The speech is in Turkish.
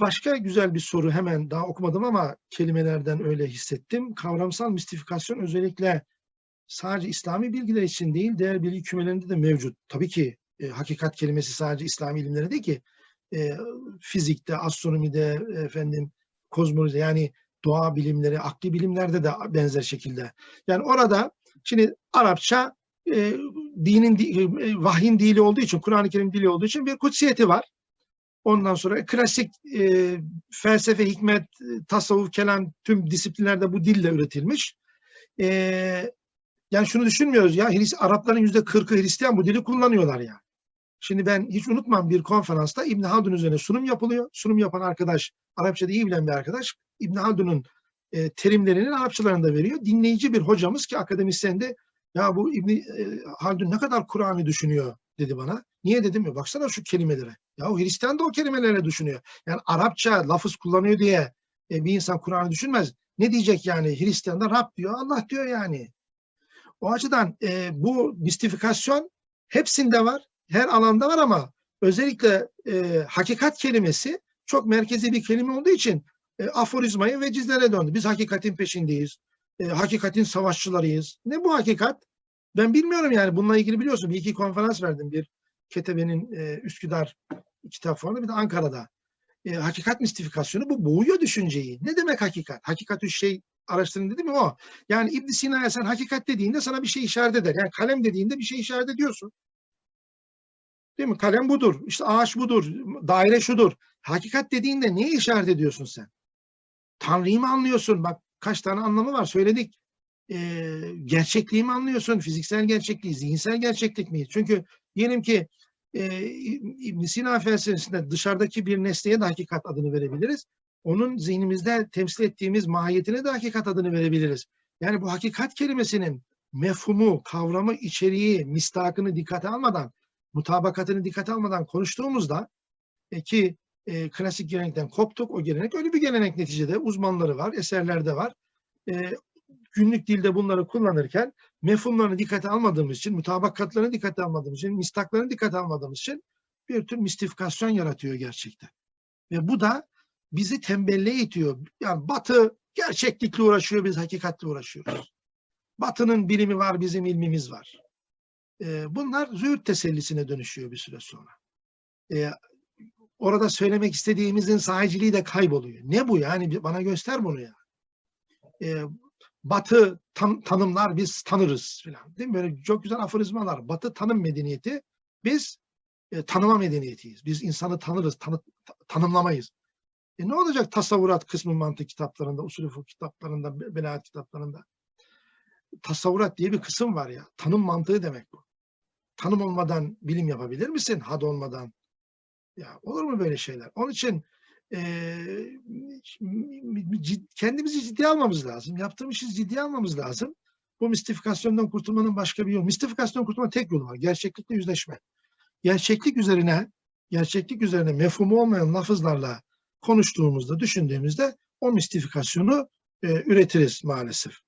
başka güzel bir soru hemen daha okumadım ama kelimelerden öyle hissettim. Kavramsal mistifikasyon özellikle sadece İslami bilgiler için değil, değer bilgi kümelerinde de mevcut. Tabii ki e, hakikat kelimesi sadece İslami ilimlere değil ki e, fizikte, astronomide, efendim kozmolojide yani doğa bilimleri, akli bilimlerde de benzer şekilde. Yani orada şimdi Arapça e, dinin, di- e, vahyin dili olduğu için, Kur'an-ı Kerim dili olduğu için bir kutsiyeti var. Ondan sonra klasik e, felsefe, hikmet, e, tasavvuf, kelam tüm disiplinlerde bu dille üretilmiş. E, yani şunu düşünmüyoruz ya Hris, Arapların yüzde kırkı Hristiyan bu dili kullanıyorlar ya. Şimdi ben hiç unutmam bir konferansta İbn Haldun üzerine sunum yapılıyor. Sunum yapan arkadaş, Arapçada iyi bilen bir arkadaş, İbn Haldun'un e, terimlerinin Arapçalarını da veriyor. Dinleyici bir hocamız ki akademisyen de ya bu İbn Haldun ne kadar Kur'an'ı düşünüyor dedi bana. Niye dedim ya baksana şu kelimelere. Ya o Hristiyan da o kelimelerle düşünüyor. Yani Arapça lafız kullanıyor diye e, bir insan Kur'an'ı düşünmez. Ne diyecek yani? Hristiyan da Rab diyor, Allah diyor yani. O açıdan e, bu mistifikasyon hepsinde var, her alanda var ama özellikle e, hakikat kelimesi çok merkezi bir kelime olduğu için e, aforizmayı vecizlere döndü. Biz hakikatin peşindeyiz. E, hakikatin savaşçılarıyız. Ne bu hakikat? Ben bilmiyorum yani bununla ilgili biliyorsun. Bir iki konferans verdim. Bir Ketebe'nin e, Üsküdar kitap bir de Ankara'da. E, hakikat mistifikasyonu bu boğuyor düşünceyi. Ne demek hakikat? Hakikat üç şey araştırın dedi mi o? Yani İbn Sina'ya sen hakikat dediğinde sana bir şey işaret eder. Yani kalem dediğinde bir şey işaret ediyorsun. Değil mi? Kalem budur. İşte ağaç budur. Daire şudur. Hakikat dediğinde neye işaret ediyorsun sen? Tanrı'yı mı anlıyorsun? Bak kaç tane anlamı var söyledik. Ee, gerçekliği mi anlıyorsun? Fiziksel gerçekliği, zihinsel gerçeklik mi? Çünkü diyelim ki e, İbn Sina felsefesinde dışarıdaki bir nesneye de hakikat adını verebiliriz. Onun zihnimizde temsil ettiğimiz mahiyetine de hakikat adını verebiliriz. Yani bu hakikat kelimesinin mefhumu, kavramı, içeriği, mistakını dikkate almadan, mutabakatını dikkate almadan konuştuğumuzda e, ki e, klasik gelenekten koptuk. O gelenek öyle bir gelenek neticede. Uzmanları var, eserlerde var. E, günlük dilde bunları kullanırken mefhumlarını dikkate almadığımız için, mutabakatlarını dikkate almadığımız için, mistaklarını dikkate almadığımız için bir tür mistifikasyon yaratıyor gerçekten. Ve bu da bizi tembelliğe itiyor. Yani Batı gerçeklikle uğraşıyor, biz hakikatle uğraşıyoruz. Batı'nın bilimi var, bizim ilmimiz var. E, bunlar züğürt tesellisine dönüşüyor bir süre sonra. E, orada söylemek istediğimizin sahiciliği de kayboluyor. Ne bu yani? Bana göster bunu ya. E, batı tan- tanımlar, biz tanırız filan. Değil mi? Böyle çok güzel aforizmalar. Batı tanım medeniyeti, biz e, tanıma medeniyetiyiz. Biz insanı tanırız, tanı- ta- tanımlamayız. E ne olacak tasavvurat kısmı mantık kitaplarında, usulü fıkıh kitaplarında, be- belaat kitaplarında? Tasavvurat diye bir kısım var ya. Tanım mantığı demek bu. Tanım olmadan bilim yapabilir misin? Had olmadan. Ya olur mu böyle şeyler? Onun için kendimizi ciddiye almamız lazım. Yaptığımız işi ciddiye almamız lazım. Bu mistifikasyondan kurtulmanın başka bir yolu. Mistifikasyondan kurtulmanın tek yolu var. Gerçeklikle yüzleşme. Gerçeklik üzerine, gerçeklik üzerine mefhumu olmayan lafızlarla konuştuğumuzda, düşündüğümüzde o mistifikasyonu e, üretiriz maalesef.